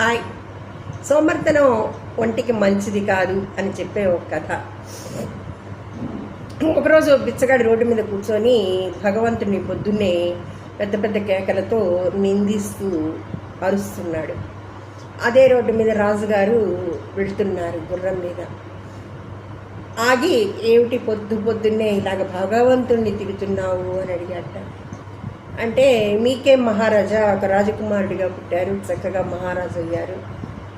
Hi. సోమర్తనం ఒంటికి మంచిది కాదు అని చెప్పే ఒక కథ. ఒకరోజు బిచ్చగాడి రోడ్డు మీద కూర్చొని భగవంతుని పొద్దున్నే పెద్ద పెద్ద కేకలతో నిందిస్తూ అరుస్తున్నాడు. అదే రోడ్డు మీద రాజుగారు వెళ్తున్నారు గుర్రం మీద. ఆగి ఏమిటి పొద్దు పొద్దున్నే ఇలాగ భగవంతుణ్ణి తిరుగుతున్నావు అని అడిగాట. అంటే మీకేం మహారాజా ఒక రాజకుమారుడిగా పుట్టారు చక్కగా మహారాజు అయ్యారు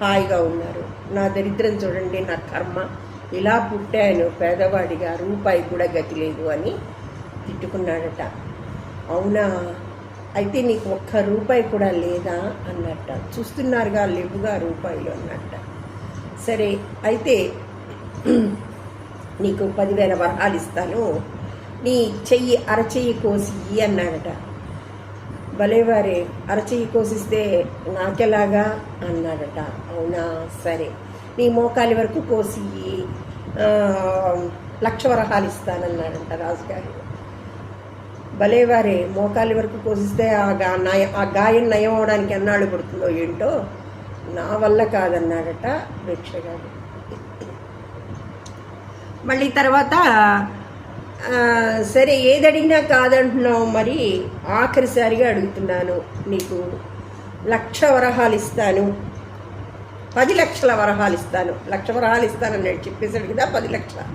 హాయిగా ఉన్నారు. నా దరిద్రం చూడండి నా కర్మ. ఇలా పుట్టాను పేదవాడిగా రూపాయి కూడా గతి లేదు అని తిట్టుకున్నాడట. అవునా? అయితే నీకు ఒక్క రూపాయి కూడా లేదా? అన్నట్ట. చూస్తున్నారుగా లేవుగా రూపాయలు అన్నట్ట. సరే అయితే నీకు పదివేల వరహాలు ఇస్తాను. నీ చెయ్యి అరచెయ్యి కోసి ఇయ్యి అన్నాడట. భలేవారే అరచెయ్యి కోసిస్తే నాకెలాగా? అన్నాడట. అవునా? సరే. నీ మోకాలి వరకు కోసి ఇయ్యి, లక్ష వరహాలు ఇస్తానన్నాడంట రాజుగారు. భలేవారే మోకాలి వరకు కోసిస్తే ఆ గా నయ ఆ గాయం నయం అవడానికి ఎన్నాళ్ళు పడుతుందో ఏంటో నా వల్ల కాదన్నాడట భిక్షగాడు. మళ్ళీ తర్వాత సరే ఏది అడిగినా కాదంటున్నావు మరి ఆఖరిసారిగా అడుగుతున్నాను నీకు. లక్ష వరహాలు ఇస్తాను. పది లక్షల వరహాలు ఇస్తాను. లక్ష వరహాలు ఇస్తాను చెప్పేశాడు కదా పది లక్షల.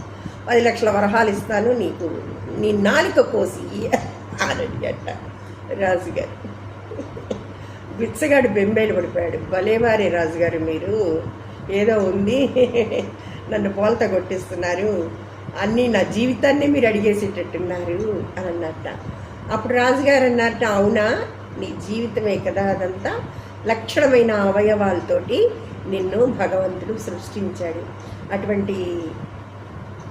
పది లక్షల వరహాలు ఇస్తాను నీకు. నీ నాలుక కోసి అని అడిగట రాజుగారు. బిచ్చగాడు బెంబేలు పడిపోయాడు. భలేవారే రాజుగారు మీరు. ఏదో ఉంది. నన్ను పోల్త కొట్టిస్తున్నారు. అన్నీ నా జీవితాన్ని మీరు అడిగేసేటట్టున్నారు అని అన్నట్ట. అప్పుడు రాజుగారు అన్నట్ట అవునా? నీ జీవితమే కదా అదంతా. లక్షణమైన అవయవాలతోటి నిన్ను భగవంతుడు సృష్టించాడు. అటువంటి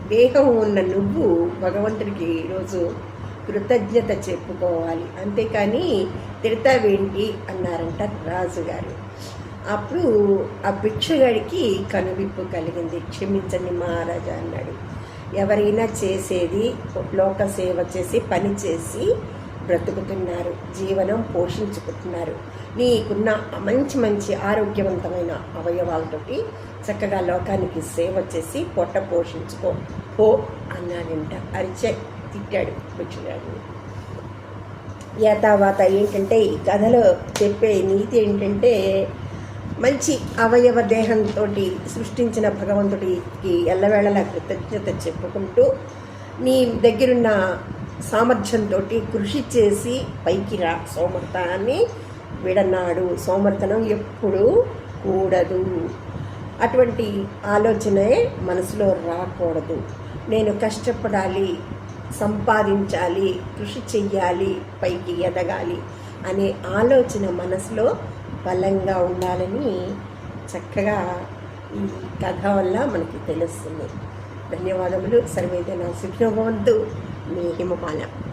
దేహం ఉన్న నువ్వు భగవంతుడికి ఈరోజు కృతజ్ఞత చెప్పుకోవాలి. అంతేకాని తిడతావేంటి? అన్నారంట రాజుగారు. అప్పుడు ఆ భిక్షగాడికి కనువిప్పు కలిగింది. క్షమించండి మహారాజా అన్నాడు. ఎవరైనా చేసేది లోక సేవ చేసి పని చేసి బ్రతుకుతున్నారు జీవనం పోషించుకుంటున్నారు. నీకున్న మంచి మంచి ఆరోగ్యవంతమైన అవయవాలతోటి చక్కగా లోకానికి సేవ చేసి పొట్ట పోషించుకో. పో అన్నాడంట. అరిచే తిట్టాడు కూర్చున్నాడు యాతావాత ఏంటంటే ఈ కథలో చెప్పే నీతి ఏంటంటే మంచి అవయవ దేహంతో సృష్టించిన భగవంతుడికి ఎల్లవేళలా కృతజ్ఞత చెప్పుకుంటూ నీ దగ్గరున్న సామర్థ్యంతో కృషి చేసి పైకి రా సోమర్థాన్ని విడనాడు. సోమర్థనం ఎప్పుడూ కూడదు. అటువంటి ఆలోచనే మనసులో రాకూడదు. నేను కష్టపడాలి సంపాదించాలి కృషి చెయ్యాలి పైకి ఎదగాలి అనే ఆలోచన మనసులో బలంగా ఉండాలని చక్కగా ఈ కథ వల్ల మనకి తెలుస్తుంది. ధన్యవాదములు. సర్వేదన సుఖ్నభవంతు మీ హిమపాల.